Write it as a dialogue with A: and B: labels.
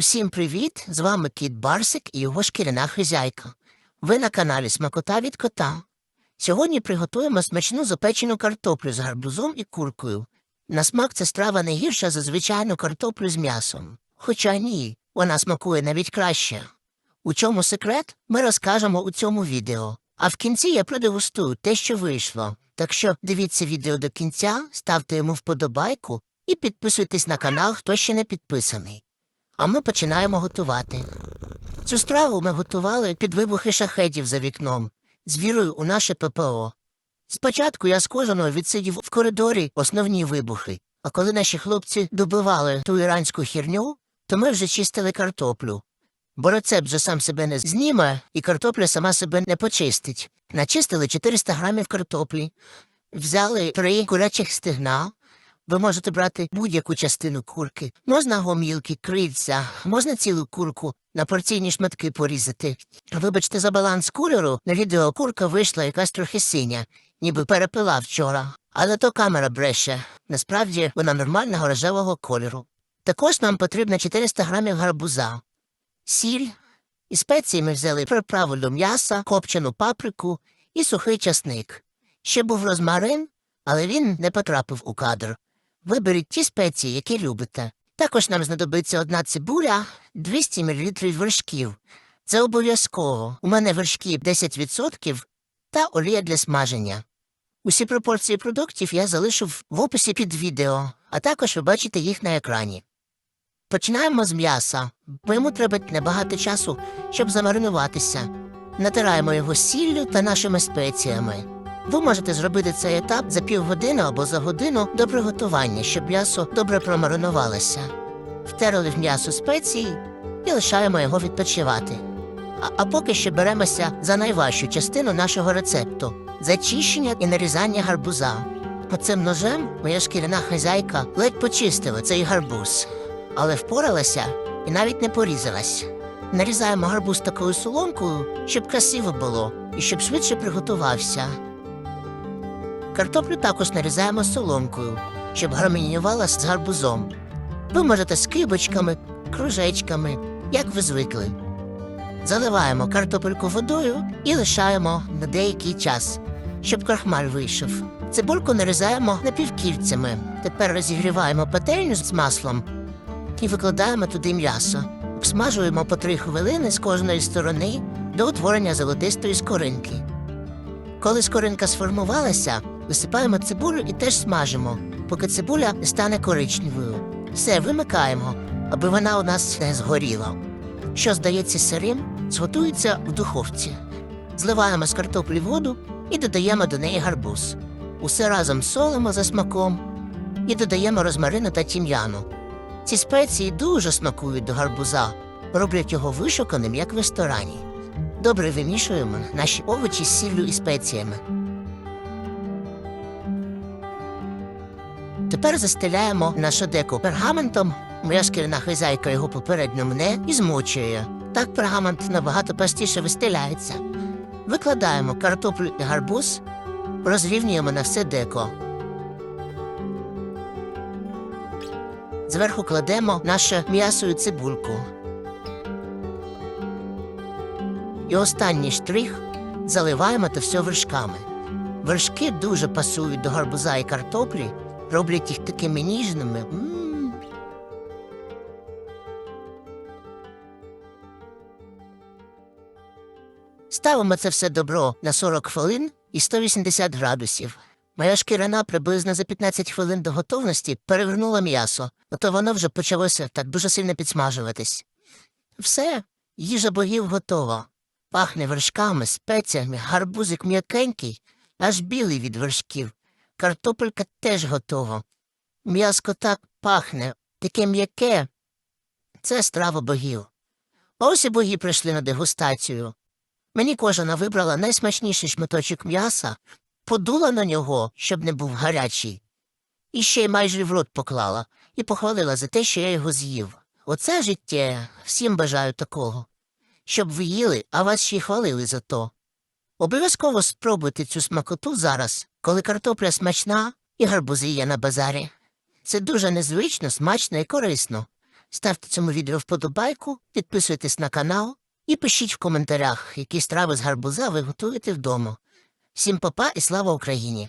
A: Усім привіт! З вами кіт Барсик і його шкіряна хазяйка. Ви на каналі Смакота від кота. Сьогодні приготуємо смачну запечену картоплю з гарбузом і куркою. На смак ця страва не гірша за звичайну картоплю з м'ясом. Хоча ні, вона смакує навіть краще. У чому секрет, ми розкажемо у цьому відео. А в кінці я продегустую те, що вийшло. Так що дивіться відео до кінця, ставте йому вподобайку і підписуйтесь на канал, хто ще не підписаний. А ми починаємо готувати. Цю страву ми готували під вибухи шахедів за вікном з вірою у наше ППО. Спочатку я з кожаного відсидів в коридорі основні вибухи, а коли наші хлопці добивали ту іранську хірню, то ми вже чистили картоплю. Бо рецепт же сам себе не зніме, і картопля сама себе не почистить. Начистили 400 грамів картоплі, взяли три курячих стегна, ви можете брати будь-яку частину курки. Можна гомілки, крильця, можна цілу курку на порційні шматки порізати. Вибачте за баланс кольору, на відео курка вийшла якась трохи синя, ніби перепила вчора. Але то камера бреше. Насправді вона нормального рожевого кольору. Також нам потрібно 400 грамів гарбуза, сіль і спеції ми взяли приправу до м'яса, копчену паприку і сухий часник. Ще був розмарин, але він не потрапив у кадр. Виберіть ті спеції, які любите. Також нам знадобиться одна цибуля, 200 мл вершків. Це обов'язково. У мене вершки 10% та олія для смаження. Усі пропорції продуктів я залишив в описі під відео, а також ви бачите їх на екрані. Починаємо з м'яса, бо йому треба небагато часу, щоб замаринуватися. Натираємо його сіллю та нашими спеціями. Ви можете зробити цей етап за півгодини або за годину до приготування, щоб м'ясо добре промаринувалося. Втерли в м'ясо спеції і лишаємо його відпочивати. А, а поки що беремося за найважчу частину нашого рецепту зачищення і нарізання гарбуза. Оцим ножем моя шкіряна хазяйка ледь почистила цей гарбуз, але впоралася і навіть не порізалась. Нарізаємо гарбуз такою соломкою, щоб красиво було і щоб швидше приготувався. Картоплю також нарізаємо соломкою, щоб гармоніювала з гарбузом. Ви можете скибочками, кружечками, як ви звикли. Заливаємо картопельку водою і лишаємо на деякий час, щоб крахмаль вийшов. Цибульку нарізаємо напівкільцями. Тепер розігріваємо пательню з маслом і викладаємо туди м'ясо. Обсмажуємо по три хвилини з кожної сторони до утворення золотистої скоринки. Коли скоринка сформувалася, висипаємо цибулю і теж смажимо, поки цибуля не стане коричневою. Все вимикаємо, аби вона у нас не згоріла. Що здається сирим, зготується в духовці. Зливаємо з картоплі воду і додаємо до неї гарбуз. Усе разом солимо за смаком і додаємо розмарину та тім'яну. Ці спеції дуже смакують до гарбуза, роблять його вишуканим, як в ресторані. Добре вимішуємо наші овочі з сіллю і спеціями. Тепер застеляємо нашу деку пергаментом. Моя шкіряна хазяйка його попередньо мне і змочує. Так пергамент набагато простіше вистеляється. Викладаємо картоплю і гарбуз, розрівнюємо на все деко. Зверху кладемо наше м'ясо і цибульку. І останній штрих заливаємо то все вершками. Вершки дуже пасують до гарбуза і картоплі, роблять їх такими ніжними. Ставимо це все добро на 40 хвилин і 180 градусів. Моя шкіряна приблизно за 15 хвилин до готовності перевернула м'ясо, а то воно вже почалося так дуже сильно підсмажуватись. Все, їжа богів готова. Пахне вершками, спеціями, гарбузик м'якенький, аж білий від вершків. Картопелька теж готова. М'яско так пахне, таке м'яке. Це страва богів. Ось і боги прийшли на дегустацію. Мені кожана вибрала найсмачніший шматочок м'яса, подула на нього, щоб не був гарячий, і ще й майже в рот поклала, і похвалила за те, що я його з'їв. Оце життя, всім бажаю такого. Щоб ви їли, а вас ще й хвалили за то. Обов'язково спробуйте цю смакоту зараз, коли картопля смачна і гарбузи є на базарі. Це дуже незвично, смачно і корисно. ставте цьому відео вподобайку, підписуйтесь на канал і пишіть в коментарях, які страви з гарбуза ви готуєте вдома. Всім папа і слава Україні!